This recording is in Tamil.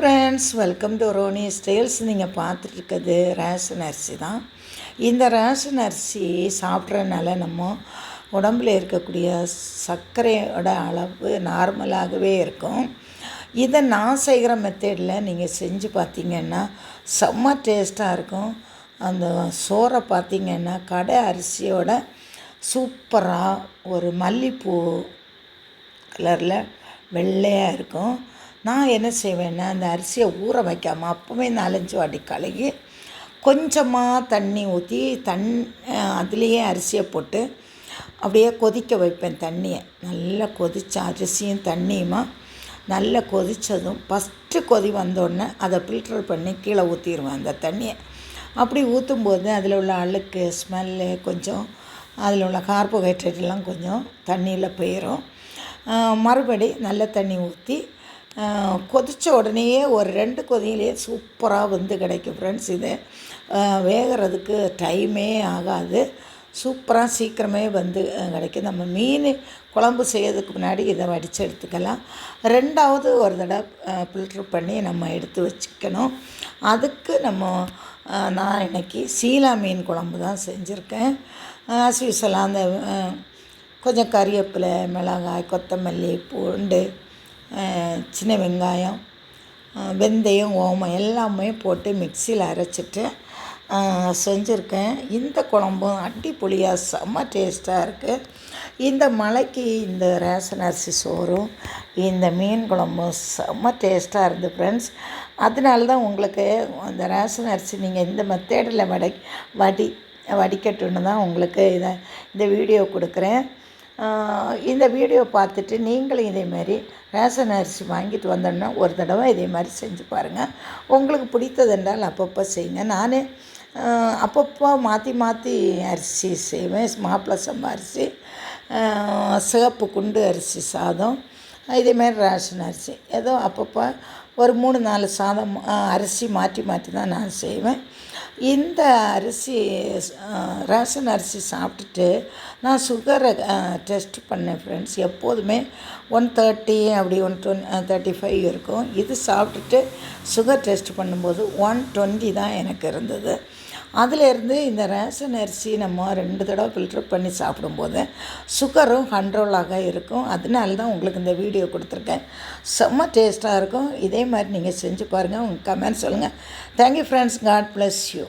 Friends welcome to Roni styles நீங்கள் பார்த்துட்ருக்கிறது ரேஷன் அரிசி தான். இந்த ரேஷன் அரிசி சாப்பிட்றதுனால நம்ம உடம்புல இருக்கக்கூடிய சர்க்கரையோட அளவு நார்மலாகவே இருக்கும். இதை நான் செய்கிற மெத்தேடில் நீங்கள் செஞ்சு பார்த்தீங்கன்னா செம்ம டேஸ்ட்டாக இருக்கும். அந்த சோறை பார்த்திங்கன்னா கடை அரிசியோட சூப்பராக ஒரு மல்லிப்பூ கலரில் வெள்ளையாக இருக்கும். நான் என்ன செய்வேன்னா அந்த அரிசியை ஊற வைக்காமல் அப்போவே நாலஞ்சு வாட்டி கழுகி கொஞ்சமாக தண்ணி ஊற்றி தண் அதுலேயே அரிசியை போட்டு அப்படியே கொதிக்க வைப்பேன் தண்ணியை. நல்லா கொதித்த அரிசியும் தண்ணியுமா நல்லா கொதித்ததும் ஃபஸ்ட்டு கொதி வந்தோடனே அதை ஃபில்டர் பண்ணி கீழே ஊற்றிடுவேன் அந்த தண்ணியை. அப்படி ஊற்றும்போது அதில் உள்ள அழுக்கு ஸ்மெல்லு கொஞ்சம் அதில் உள்ள கார்போஹைட்ரேட்லாம் கொஞ்சம் தண்ணியில் போயிடும் மறுபடி நல்ல தண்ணி ஊற்றி கொதித்த உடனேயே ஒரு ரெண்டு கொதியிலே சூப்பராக வந்து கிடைக்கும் ஃப்ரெண்ட்ஸ் இது. வேகிறதுக்கு டைமே ஆகாது. சூப்பராக சீக்கிரமே வந்து கிடைக்கும். நம்ம மீன் குழம்பு செய்யறதுக்கு முன்னாடி இதை வடித்து எடுத்துக்கலாம். ரெண்டாவது ஒரு தடவை ஃபில்ட்ரு பண்ணி நம்ம எடுத்து வச்சுக்கணும். அதுக்கு நம்ம நான் இன்றைக்கி சீலா மீன் குழம்பு தான் செஞ்சுருக்கேன். ஆஸ் யூஸ்வலாக அந்த கொஞ்சம் கறிவேப்பிலை மிளகாய் கொத்தமல்லி பூண்டு சின்ன வெங்காயம் வெந்தயம் ஓமம் எல்லாமே போட்டு மிக்சியில் அரைச்சிட்டு செஞ்சுருக்கேன். இந்த குழம்பும் அடிப்பொலியாக செம்ம டேஸ்ட்டாக இருக்குது இந்த மலைக்கு இந்த ரேஷன் அரிசி சோறும் இந்த மீன் குழம்பும் செம்ம டேஸ்ட்டாக இருந்து ஃப்ரெண்ட்ஸ் அதனால தான் உங்களுக்கு அந்த ரேஷன் அரிசி நீங்கள் இந்த மெத்தேடில் வடை வடி வடிக்கட்டுன்னு தான் உங்களுக்கு இதை இந்த வீடியோ கொடுக்குறேன். இந்த வீடியோ பார்த்துட்டு நீங்களும் இதேமாரி ரேஷன் அரிசி வாங்கிட்டு வந்தோன்னா ஒரு தடவை இதே மாதிரி செஞ்சு பாருங்கள் உங்களுக்கு பிடித்ததென்றால் அப்பப்போ செய்யுங்க. நான் அப்பப்போ மாற்றி மாற்றி அரிசி செய்வேன். மாப்பிள்ளை சம்பா அரிசி சிவப்பு குண்டு அரிசி சாதம் இதேமாரி ரேஷன் அரிசி. ஏதோ அப்பப்போ ஒரு மூணு நாலு சாதம் அரிசி மாற்றி மாற்றி தான் நான் செய்வேன். இந்த அரிசி ரேஷன் அரிசி சாப்பிட்டுட்டு நான் சுகரை டெஸ்ட் பண்ணேன் ஃப்ரெண்ட்ஸ் எப்போதுமே ஒன் தேர்ட்டி அப்படி ஒன் டொன் தேர்ட்டி ஃபைவ் இருக்கும். இது சாப்பிட்டுட்டு சுகர் டெஸ்ட் பண்ணும்போது ஒன் டுவெண்ட்டி தான் எனக்கு இருந்தது. அதிலேருந்து இந்த ரேஷன் அரிசி நம்ம ரெண்டு தடவை ஃபில்டர் பண்ணி சாப்பிடும்போது சுகரும் கண்ட்ரோலாக இருக்கும். அதனால தான் உங்களுக்கு இந்த வீடியோ கொடுத்துருக்கேன். செம்ம டேஸ்ட்டாக இருக்கும். இதே மாதிரி நீங்கள் செஞ்சு பாருங்கள் உங்கள் கமெண்ட் சொல்லுங்கள் thank you friends god bless you